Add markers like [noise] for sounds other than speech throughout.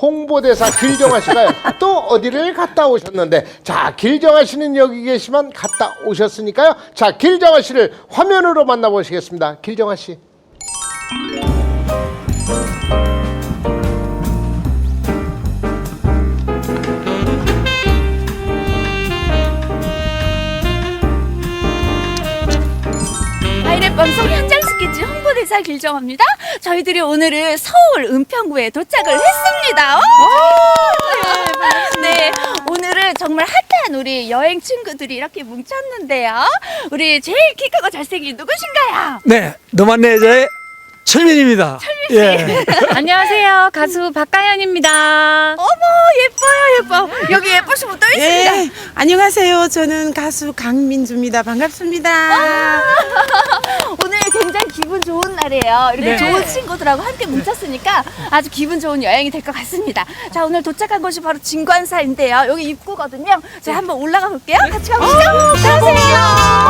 홍보대사 길정아 씨가요 [laughs] 또 어디를 갔다 오셨는데 자 길정아 씨는 여기 계시면 갔다 오셨으니까요. 자 길정아 씨를 화면으로 만나보시겠습니다. 길정아 씨 홍보대사 길정합니다. 저희들이 오늘은 서울 은평구에 도착을 했습니다. 오! 네, 오늘은 정말 핫한 우리 여행 친구들이 이렇게 뭉쳤는데요. 우리 제일 키 크고 잘생긴 누구신가요? 네, 너만 내 여자의 철민입니다. 철민 씨. 예. [laughs] 안녕하세요. 가수 박가연입니다. 어머 예뻐요 예뻐. 여기 예쁘신 분 또 있습니다. 네, 안녕하세요. 저는 가수 강민주입니다. 반갑습니다. 기분 좋은 날이에요. 이렇게 네. 좋은 친구들하고 함께 뭉쳤으니까 아주 기분 좋은 여행이 될 것 같습니다. 자, 오늘 도착한 곳이 바로 진관사인데요. 여기 입구거든요. 저희 한번 올라가 볼게요. 같이 가보시죠. 가세요.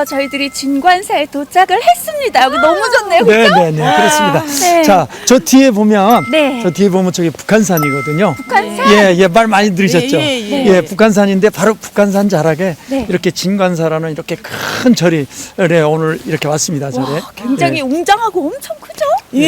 드디어 저희들이 진관사에 도착을 했습니다. 여기 너무 좋네요. 네, 그죠? 네, 네, 그렇습니다. 네. 자, 저 뒤에 보면, 네. 저 뒤에 보면 저기 북한산이거든요. 북한산? 예, 예, 말 많이 들으셨죠? 예, 예, 예, 북한산인데 바로 북한산 자락에 네. 이렇게 진관사라는 이렇게 큰 절이 네, 오늘 이렇게 왔습니다. 절에. 와, 굉장히 예. 웅장하고 엄청 크죠? 예,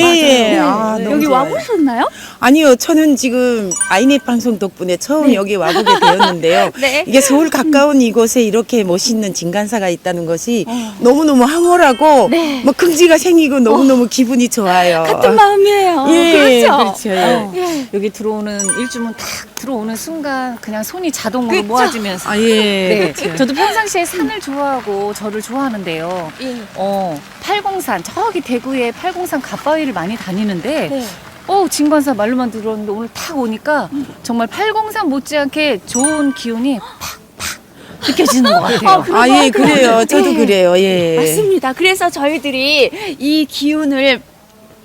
예. 아, 네. 너무 여기 좋아요. 와보셨나요? 아니요, 저는 지금 아이넷 방송 덕분에 처음 여기 와보게 되었는데요. [laughs] 네. 이게 서울 가까운 이곳에 이렇게 멋있는 진간사가 있다는 것이 어. 너무너무 황홀하고 네. 뭐 긍지가 생기고 너무너무 기분이 좋아요. 같은 마음이에요. 예, 그렇죠? 그렇죠. 예. 예. 여기 들어오는 일주문 딱 들어오는 순간 그냥 손이 자동으로 그쵸? 모아지면서 아, 예. 네, 그렇죠. 저도 평상시에 산을 좋아하고 저를 좋아하는데요. 예. 어, 팔공산 저기 대구에 팔공산 갓바위를 많이 다니는데 네. 어, 진관사 말로만 들었는데 오늘 탁 오니까 정말 팔공산 못지않게 좋은 기운이 팍팍 느껴지는 것 같아요. 아, 그런 아, 것 예. 그래요. 저도 예. 그래요. 예. 맞습니다. 그래서 저희들이 이 기운을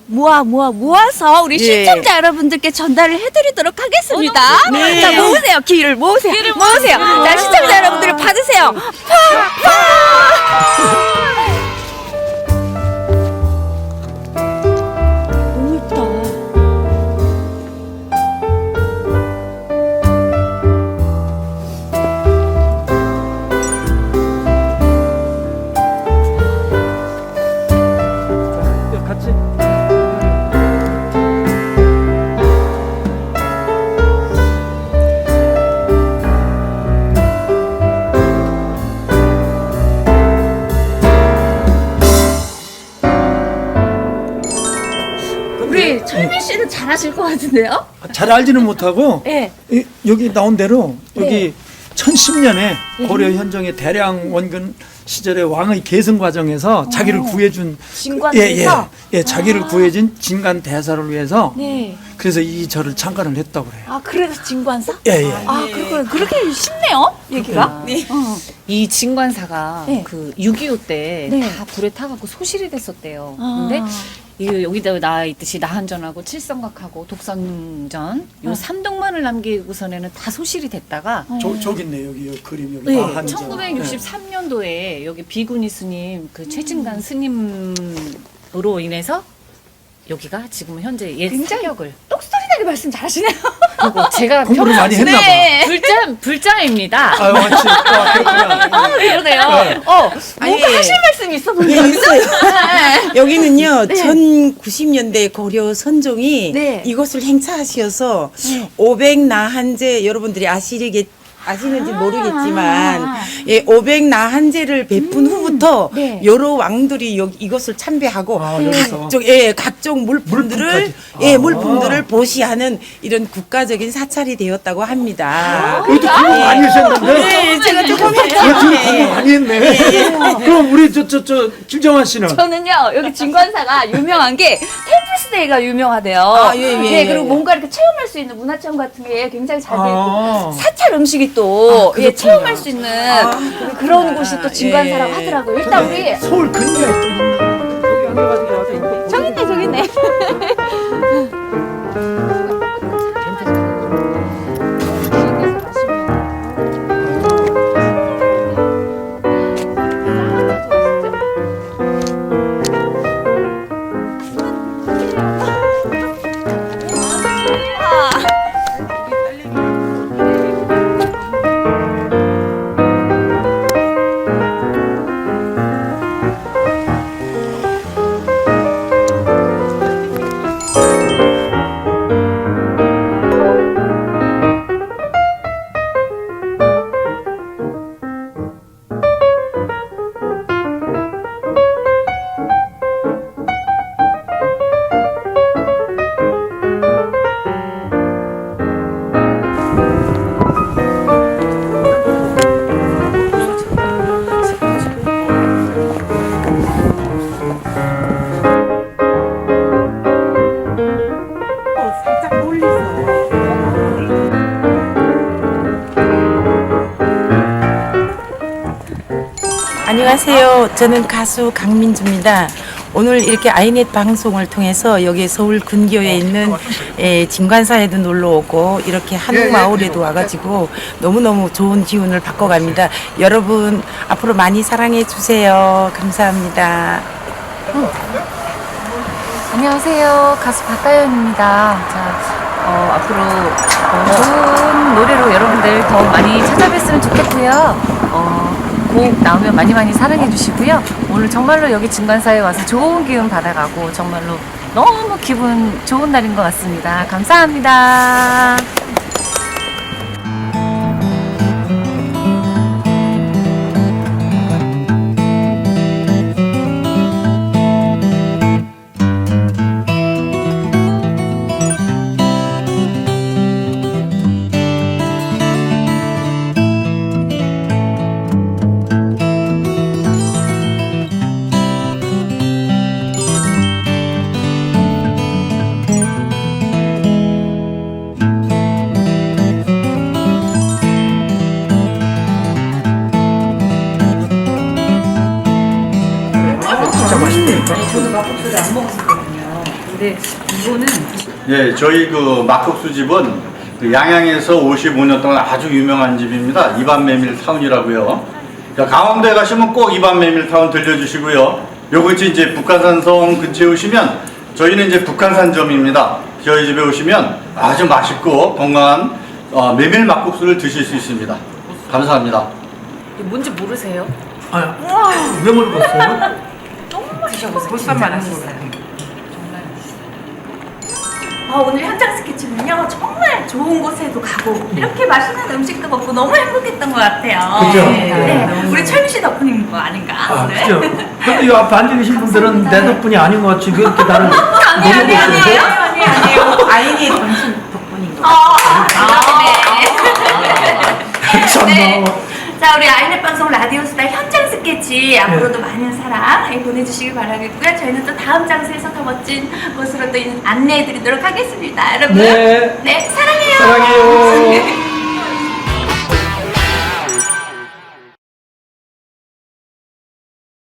모아 모아 모아서 우리 예. 시청자 여러분들께 전달을 해드리도록 하겠습니다. 네. 자 모으세요 기를 모으세요 모으세요. 자 시청자 여러분들 받으세요. 팍 팍. 잘하실 것 같은데요? 잘 알지는 못하고, 예. 이- 여기 나온 대로 여기 네. 1010년에 고려 현종의 대량 원근 시절의 왕의 계승 과정에서 자기를 구해준 진관에서? 예, 예, 예, 자기를 구해준 진관 대사를 위해서 네. 그래서 이 절을 창간을 했다고 그래요. 아 그래서 진관사? 예, 예. 아 그렇구나 그렇게 쉽네요 얘기가. 네. 어. 이 진관사가 네. 그 6.25 때 네. 다 불에 타갖고 소실이 됐었대요. 아. 근데 이 여기다 나와 있듯이 나한전하고 칠성각하고 독선전 요 삼동만을 남기고서는 다 소실이 됐다가 저, 저기 있네 여기 여기 그림 여기 네, 나한정. 1963년도에 여기 비구니 스님 그 최진관 스님으로 인해서 여기가 지금 현재 옛 굉장히 사격을 똑소리나게 말씀 잘하시네요. 그리고 제가 공부를 많이 했나 봐. [laughs] 네. 불자 불자입니다. 아유, 맞지. 아, 그렇구나. 아 그러네요. 어 아니, 뭔가 예. 하실 말씀 있어 예, 보여요. 있어요. 여기는요, 1090년대 고려 선종이 네. 이곳을 행차하셔서 네. 500 나한제 여러분들이 아시겠 아시는지 아. 모르겠지만 예, 500나 한제를 베푼 후부터 네. 여러 왕들이 여기 이것을 참배하고 아, 여기서? 각종 예, 각종 물품들을 물품까지? 예, 아. 물품들을 보시하는 이런 국가적인 사찰이 되었다고 합니다. 여기도 공부 많이 하셨는데. 네, 제가 조금 여기 했죠. 공부 많이 했네. 그럼 우리 저 저 저 김정환 씨는 저는요 여기 진관사가 유명한 게 템플 홈스테이가 유명하대요. 아, 예, 예, 네, 예, 그리고 예. 뭔가 이렇게 체험할 수 있는 문화체험 같은 게 굉장히 잘 돼 있고 아. 사찰 음식이 또 예, 체험할 수 있는 그런 곳이 또 진관 사라고 예. 하더라고요. 일단 우리 서울 근교에 또 있는 여기 앉아가지고 저기 있네, 저기 있네. [laughs] 안녕하세요. 저는 가수 강민주입니다. 오늘 이렇게 아이넷 방송을 통해서 여기 서울 근교에 있는 에, 진관사에도 놀러 오고 이렇게 한옥 마을에도 와가지고 너무너무 좋은 기운을 바꿔갑니다. 여러분 앞으로 많이 사랑해 주세요. 감사합니다. 안녕하세요. 가수 박가연입니다. 자, 어, 앞으로 어, 좋은 노래로 여러분들 더 많이 찾아뵀으면 좋겠고요. 어, 곡 나오면 많이 많이 사랑해 주시고요. 오늘 정말로 여기 진관사에 와서 좋은 기운 받아가고 정말로 너무 기분 좋은 날인 것 같습니다. 감사합니다. 근데 이거는 예, 저희 그 막국수 집은 그 양양에서 55년 동안 아주 유명한 집입니다. 이반 메밀 타운이라고요. 자, 강원도에 가시면 꼭 이반 메밀 타운 들려주시고요. 요것이 이제 북한산성 근처에 오시면 저희는 이제 북한산점입니다. 저희 집에 오시면 아주 맛있고 건강한 어, 메밀 막국수를 드실 수 있습니다. 감사합니다. 뭔지 모르세요? 아, 왜 물어봤어요? 드셔보세요. 진짜 맛있어요. 아, 오늘 현장 스케치는요 정말 좋은 곳에도 가고 이렇게 맛있는 음식도 먹고 너무 행복했던 것 같아요. 그죠? 네, 네. 우리 철미 씨 덕분인 거 아닌가 아, 오늘? 그죠? 근데 이 앞에 앉아 계신 분들은 내 덕분이 아닌 것 같이 왜 이렇게 나를 [laughs] 아니 아니 아니에요? 아니 아니에요. 아이넷 방송 덕분인 거. 어, 아, 네. [laughs] 참나. 자, 우리 아이넷 방송 라디오 스타 현장 스케치 앞으로도 많은 사랑 예, 보내주시기 바라겠고요. 저희는 또 다음 장소에서 더 멋진 곳으로 또 안내해드리도록 하겠습니다. 여러분. 네. 네, 사랑해요. 사랑해요. [laughs]